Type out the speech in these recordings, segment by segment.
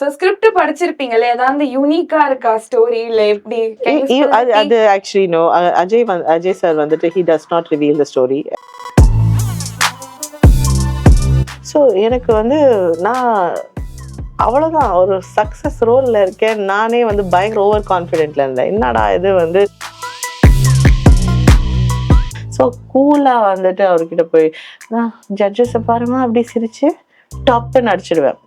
So script படிச்சிருப்பீங்கல்ல ஏதாவது யூனிக்கா இருக்கா ஸ்டோரி இல்ல எப்படி? அது? அது actually no Ajay Ajay sir வந்துட்டு he does not reveal the story so எனக்கு வந்து நான் அவ்வளோதான் ஒரு சக்ஸஸ் ரோலில் இருக்கேன். நானே வந்து பயங்கர ஓவர் கான்ஃபிடென்ட்ல இருந்தேன். என்னடா இது வந்து? ஸோ கூலாக வந்துட்டு அவர்கிட்ட போய் ஜட்ஜஸை பாருமா? அப்படி சிரிச்சு டப்புன்னு அடிச்சிடுவேன்.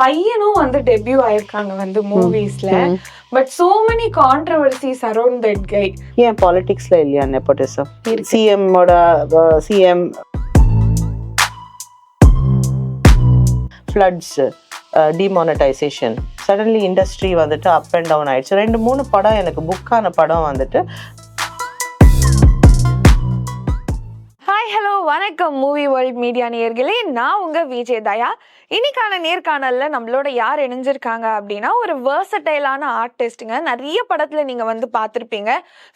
பையனும் வந்து டெபியூ ஆயிருக்காங்க வந்து மூவிஸ்ல but so many controversies around that guy ஏன் பாலிடிக்ஸ்ல இல்லையா nepotism. சிஎம்மோட CM floods demonetisation suddenly industry வந்துட்டு அப் அண்ட் டவுன் ஆயிடுச்சு. ரெண்டு மூணு படம் எனக்கு புக்கான படம் வந்துட்டு ஹாய் ஹலோ வணக்கம். மூவி வேர்ல்ட் மீடியா நேயர்களே நான் உங்க விஜய் தயா. இன்னைக்கான நேர்காணல்ல நம்மளோட யார் இணைஞ்சிருக்காங்க அப்படின்னா ஒரு வேர்சட்டைலான ஆர்டிஸ்ட்டுங்க நிறைய படத்துல நீங்க வந்து பார்த்துருப்பீங்க.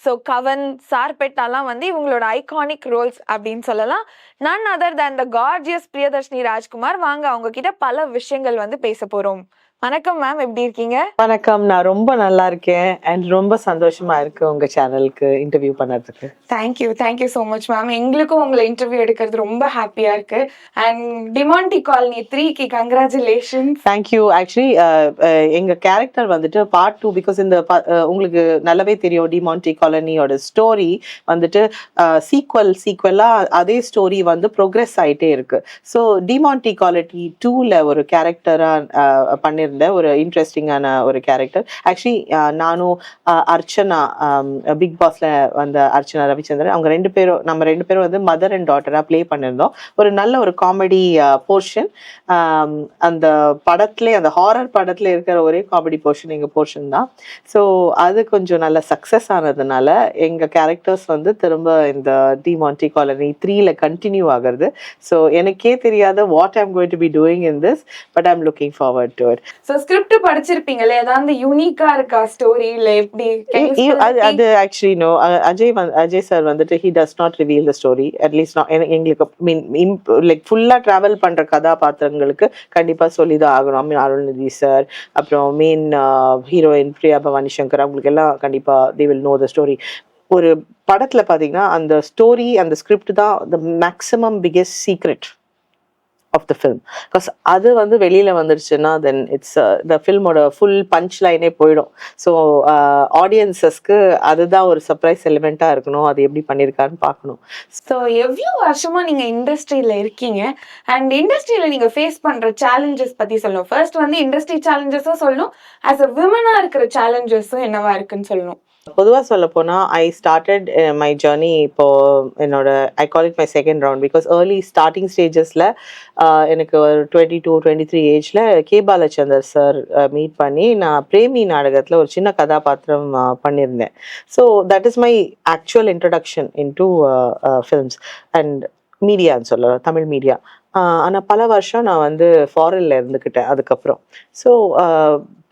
ஸோ கவன் சார்பெட்டாலாம் வந்து இவங்களோட ஐகானிக் ரோல்ஸ் அப்படின்னு சொல்லலாம். None other than the gorgeous Priyadarshini Rajkumar வாங்க அவங்க கிட்ட பல விஷயங்கள் வந்து பேச போறோம் வணக்கம் மேம் எப்படி இருக்கீங்க? வணக்கம் நான் ரொம்ப நல்லா இருக்கேன். அண்ட் ரொம்ப சந்தோஷமா இருக்கு உங்க சேனலுக்கு இன்டர்வியூ பண்ணதுக்கு. Thank you thank you so much ma'am எங்களுக்கும் உங்களை இன்டர்வியூ எடுக்கிறது ரொம்ப ஹாப்பியா இருக்கு. அண்ட் டிமாண்டி காலனி த்ரீக்கு கங்க்ராச்சுலேஷன்ஸ் தேங்க்யூ ஆக்சுவலி எங்க கேரக்டர் வந்துட்டு பார்ட் டூ பிகாஸ் இந்த uh, உங்களுக்கு நல்லாவே தெரியும் டிமான்டி காலனியோட ஸ்டோரி வந்துட்டு சீக்வல் சீக்வலா அதே ஸ்டோரி வந்து ப்ரோக்ரஸ் ஆயிட்டே இருக்கு. ஸோ டிமான்டி காலனி டூல ஒரு கேரக்டரா இருந்த ஒரு இன்ட்ரெஸ்டிங்கான ஒரு கேரக்டர் ஆக்சுவலி நானும் அர்ச்சனா பிக் பாஸ்ல வந்த அர்ச்சனா ரவிச்சந்திரன் அவங்க ரெண்டு பேரும் நம்ம ரெண்டு பேரும் வந்து மதர் அண்ட் டாட்டரா ப்ளே பண்ணியிருந்தோம் ஒரு நல்ல ஒரு காமெடி போர்ஷன் அந்த படத்துல அந்த ஹாரர் படத்துல இருக்கிற ஒரே காமெடி போர்ஷன் எங்க போர்ஷன் தான். ஸோ அது கொஞ்சம் நல்ல சக்ஸஸ் ஆனதுனால எங்க கேரக்டர்ஸ் வந்து திரும்ப இந்த டி மாண்டி காலனி த்ரீல கண்டினியூ ஆகுறது. ஸோ எனக்கே தெரியாத what I'm going to be doing in this but I'm looking forward to it so script படிச்சிருப்பீங்கல்ல ஏதாவது யூனிக்கா இருக்கா ஸ்டோரி இல்ல எப்படி அது? அது actually no Ajay Ajay sir வந்துட்டு he does not reveal the story at least எங்களுக்கு மீன் லைக் ஃபுல்லா டிராவல் பண்ற கதாபாத்திரங்களுக்கு கண்டிப்பா சொல்லி தான் ஆகணும். I mean, அருள்நிதி சார் அப்புறம் மெயின் ஹீரோயின் பிரியா பவானி சங்கர் அவங்களுக்கு எல்லாம் கண்டிப்பா they will know the story ஒரு படத்துல பாத்தீங்கன்னா அந்த ஸ்டோரி அந்த ஸ்கிரிப்ட் தான் the maximum biggest secret of the film because அது வந்து வெளியில வந்துருச்சுன்னா தென் இட்ஸ் த ஃபில்மோட ஃபுல் பஞ்ச் லைனே போயிடும். ஸோ ஆடியன்சஸ்க்கு uh, அதுதான் ஒரு சர்ப்ரைஸ் எலிமெண்ட்டாக இருக்கணும். அது எப்படி பண்ணியிருக்காருன்னு பார்க்கணும். ஸோ எவ்வளோ வருஷமா நீங்க இண்டஸ்ட்ரியில இருக்கீங்க? அண்ட் இண்டஸ்ட்ரியில நீங்க ஃபேஸ் பண்ற சேலஞ்சஸ் பத்தி சொல்லணும் ஃபர்ஸ்ட் வந்து இண்டஸ்ட்ரி சேலஞ்சஸும் சொல்லணும் ஆஸ் அ விமனா இருக்கிற சேலஞ்சஸும் என்னவா இருக்குன்னு சொல்லணும் பொதுவாக சொல்ல போனால் ஐ ஸ்டார்டட் மை ஜேர்னி இப்போ என்னோட I call it my second round because early starting ஸ்டேஜஸில் எனக்கு ஒரு டுவெண்ட்டி டூ டுவெண்ட்டி த்ரீ ஏஜில் கே பாலச்சந்தர் சார் மீட் பண்ணி நான் பிரேமி நாடகத்தில் ஒரு சின்ன கதாபாத்திரம் eh, பண்ணியிருந்தேன். So that is my actual introduction into films and மீடியான்னு சொல்லலாம் தமிழ் மீடியா ஆனால் பல வருஷம் நான் வந்து ஃபாரின்ல இருந்துக்கிட்டேன் அதுக்கப்புறம். So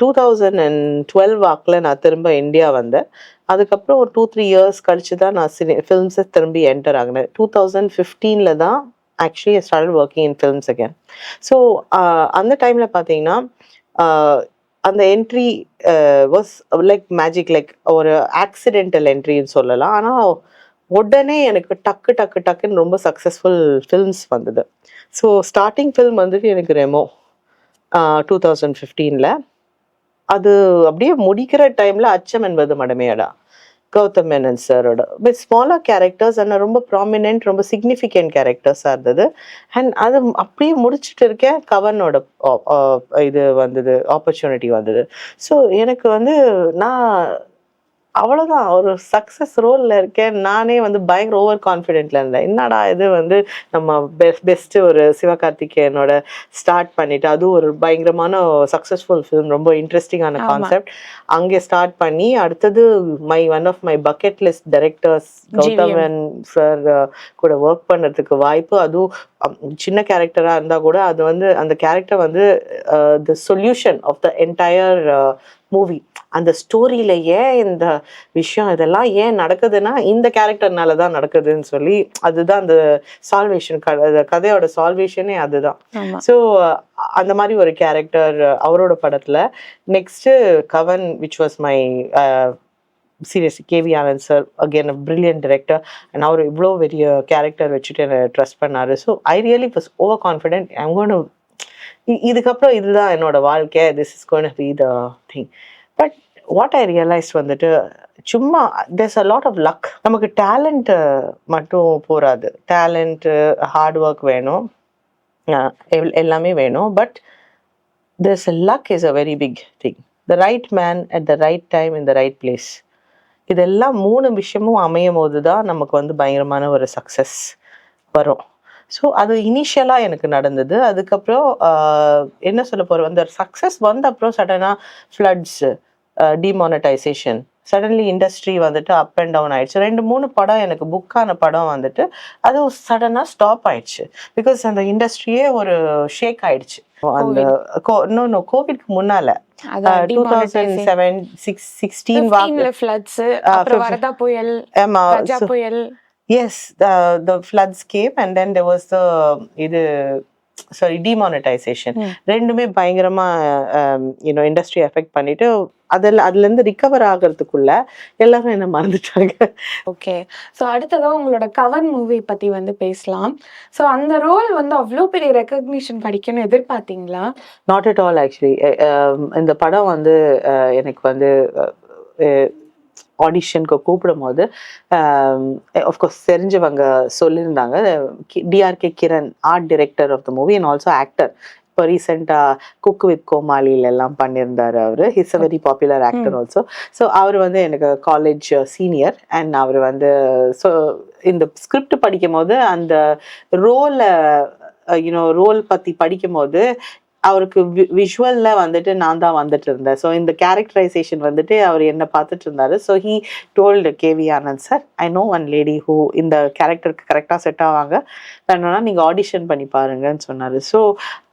two thousand and twelve வாக்கில் நான் திரும்ப இந்தியா வந்தேன். அதுக்கப்புறம் ஒரு டூ த்ரீ இயர்ஸ் கழிச்சு தான் நான் சினி ஃபில்ம்ஸை திரும்பி என்டர் ஆகினேன். டூ தௌசண்ட் ஃபிஃப்டீனில் தான் actually start working in films again so அந்த டைமில் பார்த்தீங்கன்னா அந்த entry was like magic like ஒரு ஆக்சிடென்டல் என்ட்ரின்னு சொல்லலாம். ஆனால் உடனே எனக்கு டக்கு டக்கு டக்குன்னு ரொம்ப சக்ஸஸ்ஃபுல் ஃபில்ம்ஸ் வந்தது. ஸோ ஸ்டார்டிங் ஃபில்ம் வந்துட்டு எனக்கு ரெமோ டூ தௌசண்ட் ஃபிஃப்டீனில் அது அப்படியே முடிக்கிற டைமில் அச்சம் என்பது மடமையடா கௌதம் மேனன் சாரோட. பட் ஸ்மாலர் கேரக்டர்ஸ் ஆனால் ரொம்ப ப்ராமினென்ட் ரொம்ப சிக்னிஃபிகண்ட் கேரக்டர்ஸாக இருந்தது. அண்ட் அது அப்படியே முடிச்சுட்டு இருக்கேன். கவனோட இது வந்தது ஆப்பர்ச்சுனிட்டி வந்தது. ஸோ எனக்கு வந்து நான் அவ்வளோதான் ஒரு சக்ஸஸ் ரோலில் இருக்கேன். நானே வந்து பயங்கர ஓவர் கான்ஃபிடென்ட்ல இருந்தேன். என்னடா இது வந்து நம்ம பெஸ்ட் பெஸ்ட்டு ஒரு சிவகார்த்திகேயனோட ஸ்டார்ட் பண்ணிட்டு அதுவும் ஒரு பயங்கரமான சக்ஸஸ்ஃபுல் ஃபிலிம் ரொம்ப இன்ட்ரெஸ்டிங்கான. கான்செப்ட் அங்கே ஸ்டார்ட் பண்ணி அடுத்தது my one of my bucket list directors Gauthaman sir கூட ஒர்க் பண்ணுறதுக்கு வாய்ப்பு. அதுவும் சின்ன கேரக்டராக இருந்தால் கூட அது வந்து அந்த கேரக்டர் வந்து the solution of the entire movie அந்த ஸ்டோரியில ஏன் இந்த விஷயம் இதெல்லாம் ஏன் நடக்குதுன்னா இந்த கேரக்டர்னால தான் நடக்குதுன்னு சொல்லி அதுதான் அந்த சால்வேஷன் கதையோட சால்வேஷனே அதுதான். ஸோ அந்த மாதிரி ஒரு கேரக்டர் அவரோட படத்துல. Next Kavan which was my serious K V Anand sir again brilliant director and அவர் இவ்வளோ பெரிய கேரக்டர் வச்சுட்டு என்னை ட்ரஸ்ட் பண்ணாரு. So I really was over confident I'm gonna இதுக்கப்புறம் இதுதான் என்னோட வாழ்க்கை this is gonna be the thing but what I realise வந்துட்டு சும்மா there's a lot of luck நமக்கு டேலண்ட் மட்டும் போராது டேலண்ட்டு ஹார்ட் ஒர்க் வேணும். எல்லாமே வேணும். But there's a luck is a big thing the right man man the right time time in the right இதெல்லாம் மூணு விஷயமும் அமையும் போது தான் நமக்கு வந்து பயங்கரமான ஒரு சக்ஸஸ் வரும். ஸோ அது இனிஷியலாக எனக்கு நடந்தது. அதுக்கப்புறம் என்ன சொல்ல போகிறோம் அந்த சக்ஸஸ் வந்த அப்புறம் சடனாக ஃப்ளட்ஸு டிமானடைசேஷன் சடன்லி இண்டஸ்ட்ரி வந்துட்டு அப் அண்ட் டவுன் ஆயிடுச்சு. ரெண்டு மூணு படம் எனக்கு புக்கான படம் வந்துட்டு அது சடனாக ஸ்டாப் ஆயிடுச்சு. பிகாஸ் அந்த இண்டஸ்ட்ரியே ஒரு ஷேக் ஆயிடுச்சு. அந்த இன்னொன்று கோவிட்க்கு முன்னால. Two thousand seven six sixteen floods Vardah புயல் ஆமா புயல். Yes the the floods came and then there was the இது சாரி டிமானடைசேஷன் ம். ரெண்டுமே பயங்கரமா யூனோ இண்டஸ்ட்ரி எஃபெக்ட் பண்ணிட்டு அதில் அதுல இருந்து ரிகவர் ஆகிறதுக்குள்ள எல்லாரும் என்ன மறந்துட்டாங்க. ஓகே ஸோ அடுத்ததா உங்களோட கவர் மூவி பத்தி வந்து பேசலாம். ஸோ அந்த ரோல் வந்து அவ்வளோ பெரிய ரெக்கக்னிஷன் கிடைக்கும்னு எதிர்பார்த்தீங்களா? நாட் அட் ஆல் ஆக்சுவலி இந்த படம் வந்து எனக்கு வந்து ஆடிஷனுக்கு கூப்பிடும் போது ஆஃப்கோர்ஸ் தெரிஞ்சவங்க சொல்லியிருந்தாங்க. TRK Kiran art director of the movie and also actor இப்போ ரீசெண்டாக குக் வித் கோமாளியில எல்லாம் பண்ணியிருந்தாரு அவர். His a very popular actor also so அவர் வந்து எனக்கு காலேஜ் சீனியர் அண்ட் அவர் வந்து ஸோ இந்த ஸ்கிரிப்ட் படிக்கும் போது அந்த ரோலை யூனோ ரோல் பற்றி படிக்கும் போது அவருக்கு விஷுவல்ல வந்துட்டு நான் தான் வந்துட்டு இருந்தேன். ஸோ இந்த கேரக்டரைசேஷன் வந்துட்டு அவர் என்ன பார்த்துட்டு இருந்தாரு. So he told K V Anand sir I know one lady who இந்த கேரக்டருக்கு கரெக்டாக செட் ஆவாங்க. வேணும்னா நீங்கள் ஆடிஷன் பண்ணி பாருங்கன்னு சொன்னார். ஸோ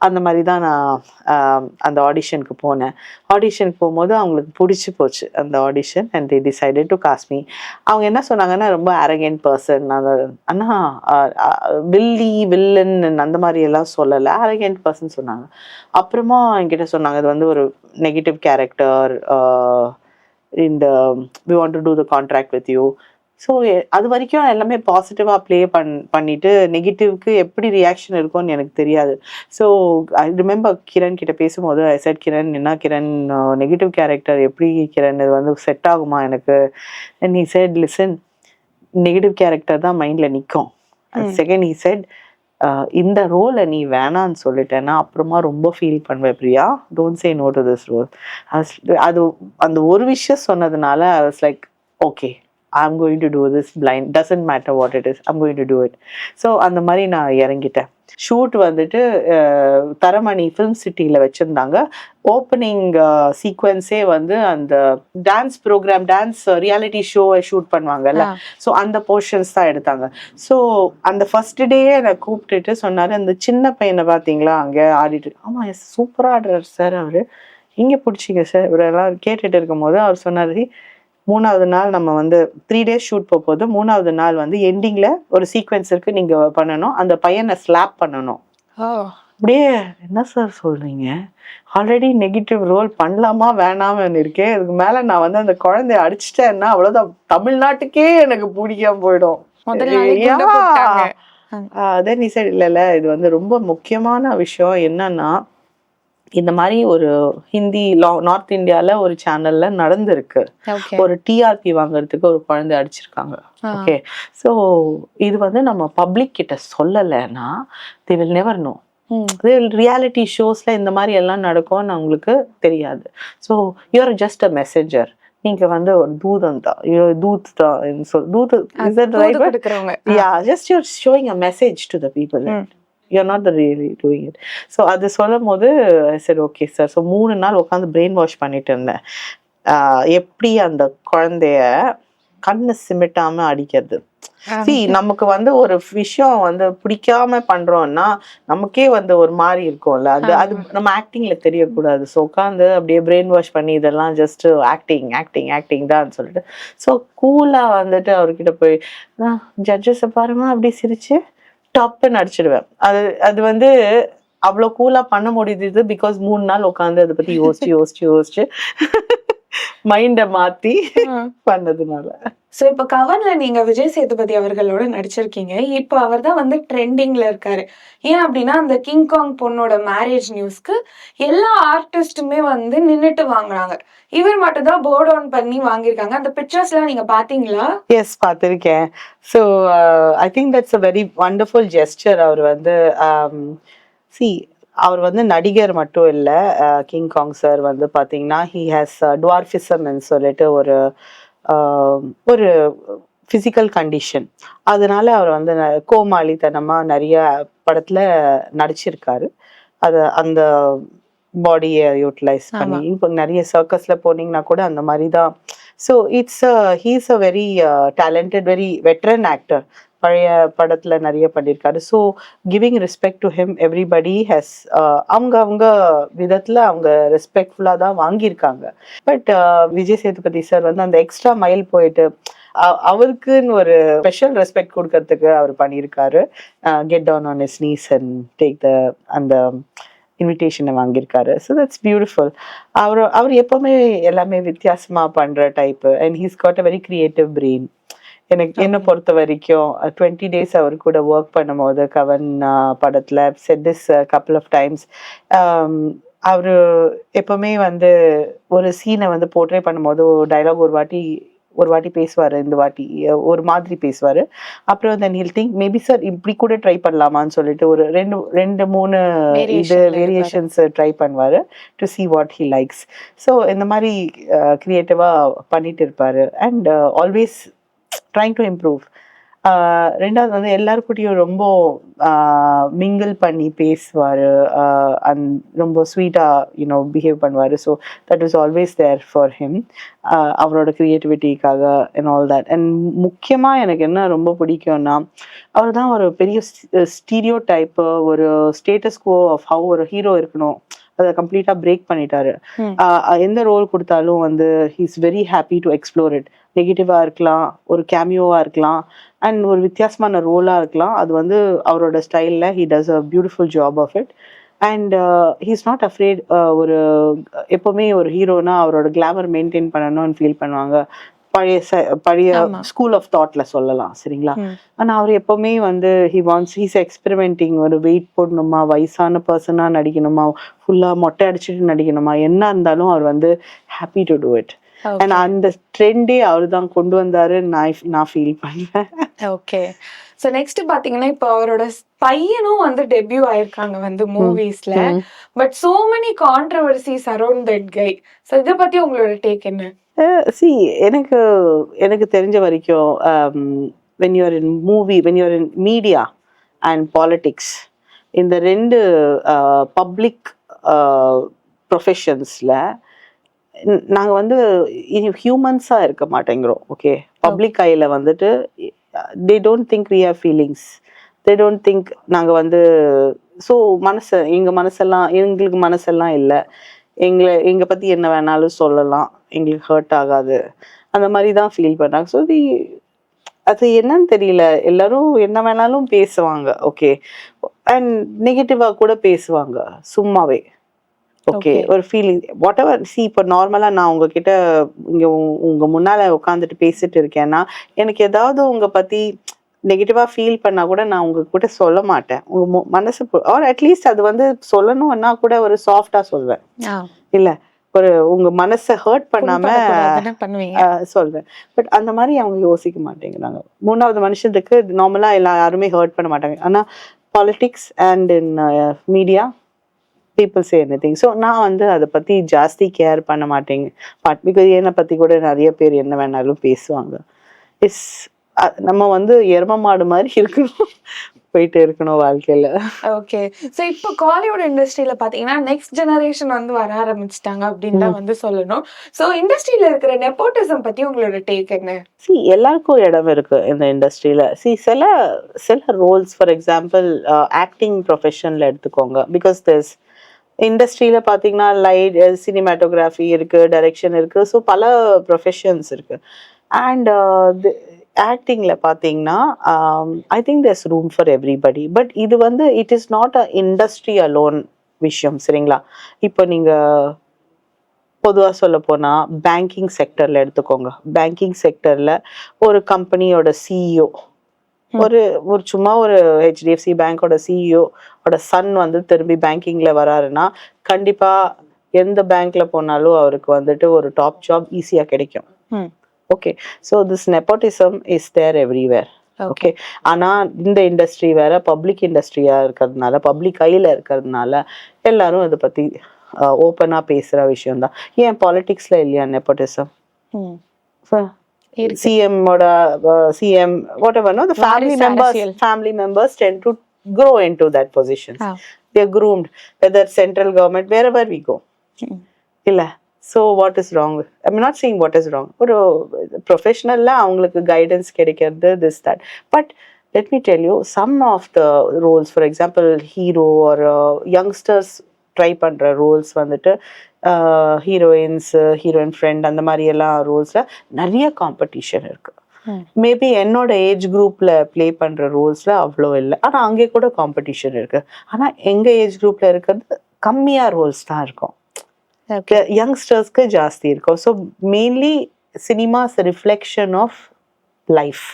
அந்த மாதிரி தான் நான் அந்த ஆடிஷனுக்கு போனேன். ஆடிஷனுக்கு போகும்போது அவங்களுக்கு பிடிச்சி போச்சு அந்த audition and they decided to cast me அவங்க என்ன சொன்னாங்கன்னா ரொம்ப அரகென்ட் பர்சன் அந்த அண்ணா வில்லி வில்லன் அந்த மாதிரி எல்லாம் சொல்லலை. அரகென்ட் பர்சன் சொன்னாங்க. அப்புறமா என்கிட்ட சொன்னாங்க இது வந்து ஒரு நெகட்டிவ் கேரக்டர் இந்த we want to do the contract with you so அது வரைக்கும் எல்லாமே பாசிட்டிவாக ப்ளே பண் பண்ணிட்டு நெகட்டிவ்க்கு எப்படி ரியாக்ஷன் இருக்கும்னு எனக்கு தெரியாது. ஸோ ஐ ரிமெம்பர் கிரண் கிட்ட பேசும்போது ஐ செட் கிரண் என்ன கிரண் நெகட்டிவ் கேரக்டர் எப்படி கிரண் இது வந்து செட் ஆகுமா எனக்கு? நீ செட் லிசன் நெகட்டிவ் கேரக்டர் தான் மைண்டில் நிற்கும் செகண்ட் said uh, இந்த ரோலை நீ வேணான்னு சொல்லிட்டேன்னா அப்புறமா ரொம்ப ஃபீல் பண்ணுவேன் Priya. Don't say no to this role அது அந்த ஒரு விஷயம் சொன்னதுனால I was like okay I'm going to do this blind doesn't matter what it is I'm going to do it so அந்த மாதிரி நான் இறங்கிட்டேன். ஷூட் வந்துட்டு தரமணி ஃபிலிம் சிட்டியில் வச்சுருந்தாங்க. ஓப்பனிங் சீக்வன்ஸே வந்து அந்த டான்ஸ் ப்ரோக்ராம் டான்ஸ் ரியாலிட்டி ஷோவை ஷூட் பண்ணுவாங்கல்ல. ஸோ அந்த போர்ஷன்ஸ் தான் எடுத்தாங்க. ஸோ அந்த ஃபர்ஸ்ட் டேயே என்னை கூப்பிட்டுட்டு சொன்னாரு அந்த சின்ன பையனை பார்த்தீங்களா? அங்கே ஆடிட்டு ஆமா எஸ் சூப்பராக ஆடுறாரு சார் அவர். எங்கே பிடிச்சிங்க சார்? இவரெல்லாம் கேட்டுட்டு இருக்கும்போது அவர் சொன்னாரு மூணாவது நாள் நம்ம வந்து த்ரீ டேஸ் ஷூட் போக போது மூணாவது நாள் வந்து எண்டிங்கில் ஒரு சீக்வென்ஸ் இருக்கு நீங்க பண்ணணும். அந்த பையனை ஸ்லாப் பண்ணணும். அப்படியே என்ன சார் சொல்றீங்க? ஆல்ரெடி நெகட்டிவ் ரோல் பண்ணலாமா வேணாமன்னு இருக்கேன். இதுக்கு மேல நான் வந்து அந்த குழந்தைய அடிச்சிட்டேன்னா அவ்வளவுதான். தமிழ்நாட்டுக்கே எனக்கு பிடிக்காம போயிடும். தென் நீ சைடு இல்லைல்ல இது வந்து ரொம்ப முக்கியமான விஷயம். என்னன்னா இந்த மாதிரி ஒரு ஹிந்தி நார்த் இந்தியால ஒரு சேனல்ல நடந்திருக்கு. ஒரு டிஆர்பி வாங்குறதுக்கு ஒரு குழந்தை அடிச்சிருக்காங்க. ஓகே ஸோ இது வந்து நம்ம பப்ளிக் கிட்ட சொல்லலைன்னா they will never know reality ஷோஸ்ல இந்த மாதிரி எல்லாம் நடக்கும்னு அவங்களுக்கு தெரியாது. So you're just a messenger நீங்க வந்து ஒரு தூதம் தான். தூத் தான். சொல் தூத் இஸ் தட் ரைட் கொடுக்குறவங்க. yeah just you're showing a message to the you're not the really doing it. So அது சொல்லும் போது said okay சார் ஸோ மூணு நாள் உட்காந்து பிரெயின் வாஷ் பண்ணிட்டு இருந்தேன். எப்படி அந்த குழந்தைய கண்ணு சிமிட்டாம அடிக்கிறது? சி நமக்கு வந்து ஒரு விஷயம் வந்து பிடிக்காம பண்றோம்னா நமக்கே வந்து ஒரு மாதிரி இருக்கும்ல. அது அது நம்ம ஆக்டிங்ல தெரியக்கூடாது. ஸோ உட்காந்து அப்படியே பிரெயின் வாஷ் பண்ணி இதெல்லாம் ஜஸ்ட் ஆக்டிங் ஆக்டிங் ஆக்டிங் தான் சொல்லிட்டு. ஸோ கூலா வந்துட்டு அவர்கிட்ட போய் ஜட்ஜஸை பாருங்க அப்படி சிரிச்சு. டப்புன்னு நடிச்சிடுவேன் அது அது வந்து அவ்வளோ கூலா பண்ண முடியுது பிகாஸ் மூணு நாள் உட்காந்து அதை பத்தி யோசிச்சு யோசிச்சு யோசிச்சு. மைண்டை மாத்தி பண்ணதுனால. சோ இப்ப கவன்ல நீங்க விஜய் சேதுபதி அவர்களோட நடிச்சிருக்கீங்க. இப்போ அவர் தான் வந்து ட்ரெண்டிங்ல இருக்காரு. ஏன் அப்படின்னா அந்த கிங்காங் பொண்ணோட மேரேஜ் நியூஸ்க்கு எல்லா ஆர்டிஸ்டுமே வந்து நின்னுட்டு வாங்குறாங்க. இவர் மட்டும் தான் போர்ட் ஆன் பண்ணி வாங்கியிருக்காங்க. அந்த பிக்சர்ஸ் எல்லாம் நீங்க பாத்தீங்களா? எஸ் பார்த்துருக்கேன் so I think that's a very wonderful gesture அவர் வந்து சி அவர் வந்து நடிகர் மட்டும் இல்லை கிங் காங் சார் வந்து பார்த்தீங்கன்னா ஹி ஹேஸ் டுவார்ஃபிசம்னு சொல்லிட்டு ஒரு ஒரு ஃபிசிக்கல் கண்டிஷன் அதனால அவர் வந்து கோமாளித்தனமாக நிறைய படத்தில் நடிச்சிருக்காரு. அது அந்த பாடியை யூட்டிலைஸ் பண்ணி இப்போ நிறைய சர்க்கஸில் போனீங்கன்னா கூட அந்த மாதிரி தான் so it's he's a very talented very veteran actor பழைய படத்துல நிறைய பண்ணியிருக்காரு so giving respect to him everybody has அவங்க அவங்க விதத்துல அவங்க ரெஸ்பெக்ட்ஃபுல்லாக தான் வாங்கியிருக்காங்க. But uh, Vijay Sethupathi sir வந்து அந்த எக்ஸ்ட்ரா மைல் போயிட்டு அவருக்குன்னு ஒரு ஸ்பெஷல் ரெஸ்பெக்ட் கொடுக்கறதுக்கு அவர் பண்ணியிருக்காரு. Get down on is knees and take the அந்த இன்விடேஷனை வாங்கியிருக்காரு. ஸோ தட்ஸ் பியூட்டிஃபுல் அவர் அவர் எப்பவுமே எல்லாமே வித்தியாசமா பண்ற type and he's got a very creative brain எனக்கு என்னை பொறுத்த வரைக்கும் டுவெண்ட்டி டேஸ் அவர் கூட ஒர்க் பண்ணும்போது கவன் படத்துல set this couple of times அவர் எப்பவுமே வந்து ஒரு சீனை வந்து போர்ட்ரே பண்ணும்போது டைலாக் ஒரு வாட்டி ஒரு வாட்டி பேசுவார் இந்த வாட்டி ஒரு மாதிரி பேசுவார். அப்புறம் then he'll think maybe sir இப்படி கூட ட்ரை பண்ணலாமான்னு சொல்லிட்டு ஒரு ரெண்டு ரெண்டு மூணு இது வேரியேஷன்ஸ் ட்ரை பண்ணுவார் to see what he likes so இந்த மாதிரி க்ரியேட்டிவாக பண்ணிட்டு இருப்பாரு. And always trying to improve ரெண்டாவது வந்து எல்லாருக்கூடயும் ரொம்ப மிங்கிள் பண்ணி பேசுவார். அண்ட் ரொம்ப ஸ்வீட்டாக யூனோ பிஹேவ் பண்ணுவார். So that is always there for him அவரோட க்ரியேட்டிவிட்டிக்காக அண்ட் ஆல் தட் அண்ட் முக்கியமாக எனக்கு என்ன ரொம்ப பிடிக்கும்னா அவர் தான் ஒரு பெரிய ஸ்டீரியோ டைப்பு ஒரு ஸ்டேட்டஸ் கோ ஆஃப் ஹவ் ஒரு ஹீரோ இருக்கணும். அதை கம்ப்ளீட்டாக பிரேக் பண்ணிட்டாரு. ஆஹ் எந்த ரோல் கொடுத்தாலும் வந்து he's very happy to explore it நெகட்டிவாக இருக்கலாம் ஒரு கேமியோவாக இருக்கலாம் அண்ட் ஒரு வித்தியாசமான ரோலாக இருக்கலாம் அது வந்து அவரோட ஸ்டைலில் he does a beautiful job of it and he's not afraid ஒரு எப்போவுமே ஒரு ஹீரோனா அவரோட கிளாமர் மெயின்டைன் பண்ணணும்னு ஃபீல் பண்ணுவாங்க பழைய பழைய. ஸ்கூல் ஆஃப் தாட்ல சொல்லலாம் சரிங்களா. ஆனா அவர் எப்பவுமே வந்து ஹி வாண்ட்ஸ் ஹீஸ் எக்ஸ்பெரிமெண்டிங் ஒரு வெயிட் போடணுமா வயசான பர்சனா நடிக்கணுமா ஃபுல்லா மொட்டை அடிச்சுட்டு நடிக்கணுமா என்ன இருந்தாலும் அவர் வந்து happy to do it. And அந்த ட்ரெண்டே அவர் தான் கொண்டு வந்தாரு நான் நான் ஃபீல் பண்ணுவேன் ஓகே ஸோ நெக்ஸ்ட் பாத்தீங்கன்னா இப்போ அவரோட பையனும் வந்து டெபியூ ஆயிருக்காங்க வந்து மூவிஸ்ல but so many controversies around that guy so இதை பத்தி உங்களோட டேக் என்ன? சி எனக்கு எனக்கு தெரிஞ்ச வரைக்கும் when you're in movie when you're in media and politics இந்த ரெண்டு பப்ளிக் ப்ரொஃபஷன்ஸில் நாங்கள் வந்து ஹியூமன்ஸாக இருக்க மாட்டேங்கிறோம் ஓகே பப்ளிக் ஐயில் வந்துட்டு they don't think we have feelings they don't think நாங்கள் வந்து ஸோ மனசு எங்கள் மனசெல்லாம் எங்களுக்கு மனசெல்லாம் இல்லை. எங்களை எங்களை பற்றி என்ன வேணாலும் சொல்லலாம். எங்களுக்கு ஹர்ட் ஆகாது. அந்த மாதிரி தான் ஃபீல் பண்ணாங்க ஸோ தி அது என்னன்னு தெரியல. எல்லாரும் என்ன வேணாலும் பேசுவாங்க ஓகே அண்ட் நெகட்டிவாக கூட பேசுவாங்க சும்மாவே. ஓகே. ஒரு ஃபீலிங் வாட் எவர் சி இப்போ நார்மலாக நான் உங்ககிட்ட இங்கே உங்க முன்னால உட்காந்துட்டு பேசிட்டு இருக்கேன்னா எனக்கு ஏதாவது உங்க பத்தி நெகட்டிவா ஃபீல் பண்ணா கூட நான் உங்ககிட்ட சொல்ல மாட்டேன். உங்க மு- மனசு ஆர் அட்லீஸ்ட் அது வந்து சொல்லணும்னா கூட ஒரு சாஃப்டா சொல்வேன். இல்ல ஒரு உங்க மனசை ஹர்ட் பண்ணாம சொல்றேன் பட் அந்த மாதிரி அவங்க யோசிக்க மாட்டேங்கிறாங்க. மூணாவது மனுஷத்துக்கு நார்மலா எல்லா யாருமே ஹர்ட் பண்ண மாட்டாங்க. ஆனா politics and in media people say anything so நான் வந்து அதை பத்தி ஜாஸ்தி கேர் பண்ண மாட்டேங்க. பட் பிகாஸ் என்னை பத்தி கூட நிறைய பேர் என்ன வேணாலும் பேசுவாங்க. இஸ் நம்ம வந்து எரும மாடு மாதிரி இருக்கணும். போயிட்டு இருக்கணும் வாழ்க்கையில. ஓகே ஸோ இப்போ காலிவுட் இண்டஸ்ட்ரியில பாத்தீங்கன்னா நெக்ஸ்ட் ஜெனரேஷன் வந்து வர ஆரம்பிச்சிட்டாங்க அப்படின்னு தான் வந்து சொல்லணும். ஸோ இண்டஸ்ட்ரியில இருக்கிற நெப்போட்டிசம் பத்தி உங்களோட டேக் என்ன? சி எல்லாருக்கும் இடம் இருக்கு இந்த இண்டஸ்ட்ரியில சி சில சில ரோல்ஸ் ஃபார் எக்ஸாம்பிள் ஆக்டிங் ப்ரொஃபஷனில் எடுத்துக்கோங்க. பிகாஸ் திஸ் இண்டஸ்ட்ரியில பார்த்தீங்கன்னா லைட் சினிமேட்டோகிராஃபி இருக்கு டைரக்ஷன் இருக்கு. ஸோ பல ப்ரொஃபஷன்ஸ் இருக்கு. அண்ட் ஆக்டிங்கில் பார்த்தீங்கன்னா I think there's room for everybody but இது வந்து it is not a industry alone விஷயம் சரிங்களா? இப்போ நீங்கள் பொதுவாக சொல்ல போனால் பேங்கிங் செக்டரில் எடுத்துக்கோங்க. பேங்கிங் செக்டரில் ஒரு கம்பெனியோட சிஇஓ ஒரு ஒரு சும்மா ஒரு ஹெச்டிஎஃப்சி பேங்கோட சிஇஓ ஓட சன் வந்து திரும்பி பேங்கிங்ல வராருன்னா கண்டிப்பா எந்த பேங்க்ல போனாலும் அவருக்கு வந்துட்டு ஒரு டாப் ஜாப் ஈஸியா கிடைக்கும். Okay so this nepotism is there everywhere okay ஆனா இந்த இண்டஸ்ட்ரி வேற பப்ளிக் இண்டஸ்ட்ரியா இருக்கிறதுனால பப்ளிக் கையில இருக்கிறதுனால எல்லாரும் இதை பத்தி ஓப்பனா பேசுற விஷயம் தான் ஏன் பாலிடிக்ஸ்ல இல்லையா nepotism சிஎம்மோட CM whatever no the family வாரிசு மெம்பர்ஸ் அரசியல். Family members tend to grow into that position ah. they're groomed whether central government wherever we go ம். இல்ல so what is wrong i'm not saying what is wrong ஒரு ப்ரொஃபஷனல்ல அவங்களுக்கு guidance கிடைக்கிறது this that but let me tell you some of the roles for example hero or uh, youngsters try பண்ற Rolle's வந்துட்டு heroines heroine friend அந்த மாதிரி எல்லாம் ரோல்ஸ்ல நிறைய competition இருக்கு. மேபி என்னோட ஏஜ் குரூப்ல ப்ளே பண்ற ரோல்ஸ்ல அவ்வளோ இல்லை. ஆனா அங்கே கூட காம்படிஷன் இருக்கு. ஆனா எங்க ஏஜ் குரூப்ல இருக்கிறது கம்மியா ரோல்ஸ் தான் இருக்கும். யங்ஸ்டர்ஸ்க்கு ஜாஸ்தி இருக்கும். So mainly cinemas reflection of life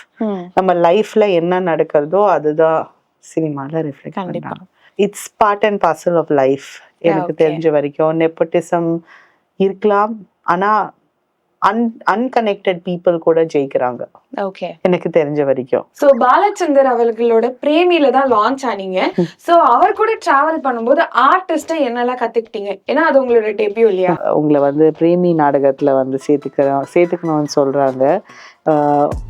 நம்ம லைஃப்ல என்ன நடக்கிறதோ அதுதான் சினிமால ரிஃப்ளெக்ட் கண்டிப்பா. It's part and parcel of life எனக்கு. தெரிஞ்ச வரைக்கும் நெப்போட்டிசம் இருக்கலாம். ஆனா அன் அன்கனெக்டட் பீப்புள் கூட ஜெயிக்கிறாங்க. ஓகே எனக்கு தெரிஞ்ச வரைக்கும். சோ பாலச்சந்தர் அவர்களோட பிரேமில தான் லான்ச் ஆனீங்க. சோ அவர் கூட டிராவல் பண்ணும்போது ஆர்டிஸ்ட என்னெல்லாம் கத்துக்கிட்டீங்க? ஏன்னா அது உங்களோட டெபியூ இல்லையா? உங்களை வந்து பிரேமி நாடகத்துல வந்து சேர்த்துக்கிறோம் சேர்த்துக்கணும்னு சொல்றாங்க.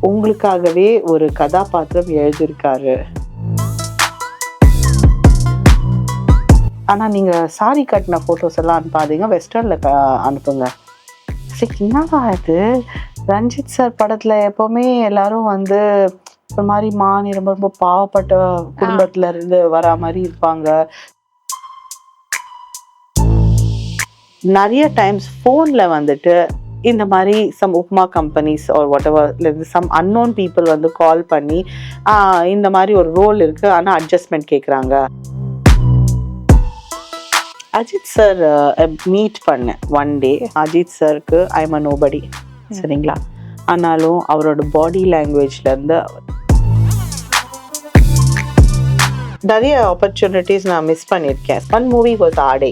உங்களுக்காகவே ஒரு கதாபாத்திரம் எழுதியிருக்காரு. ஆனா நீங்க சாரி கட்டின போட்டோஸ் எல்லாம் அனுப்பாதீங்க. வெஸ்டர்ன்ல அனுப்புங்க. சரி என்னவா இது? ரஞ்சித் சார் படத்துல எப்பவுமே எல்லாரும் வந்து ஒரு மாதிரி மானி ரொம்ப ரொம்ப பாவப்பட்ட குடும்பத்துல இருந்து வரா மாதிரி இருப்பாங்க. நிறைய டைம்ஸ் ஃபோனில் வந்துட்டு இந்த மாதிரி some upma companies or whatever some unknown people வந்து கால் பண்ணி "ஆஹ், இந்த மாதிரி ஒரு ரோல் இருக்கு. ஆனால் அட்ஜஸ்ட்மெண்ட் கேட்குறாங்க அஜித் சார் மீட் பண்ணேன் ஒன் டே அஜித் சருக்கு ஐம் அ நோபடி சரிங்களா? ஆனாலும் அவரோட பாடி லாங்குவேஜ்லேருந்து நிறைய ஆப்பர்ச்சுனிட்டிஸ் நான் மிஸ் பண்ணியிருக்கேன் ஒன் மூவி வாஸ் ஆடை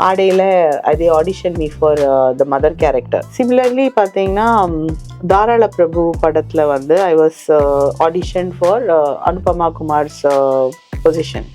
ஆடையில் அதே audition me for the mother character similarly பார்த்தீங்கன்னா தாராள பிரபு படத்தில் வந்து I was audition for Anupama Kumar's position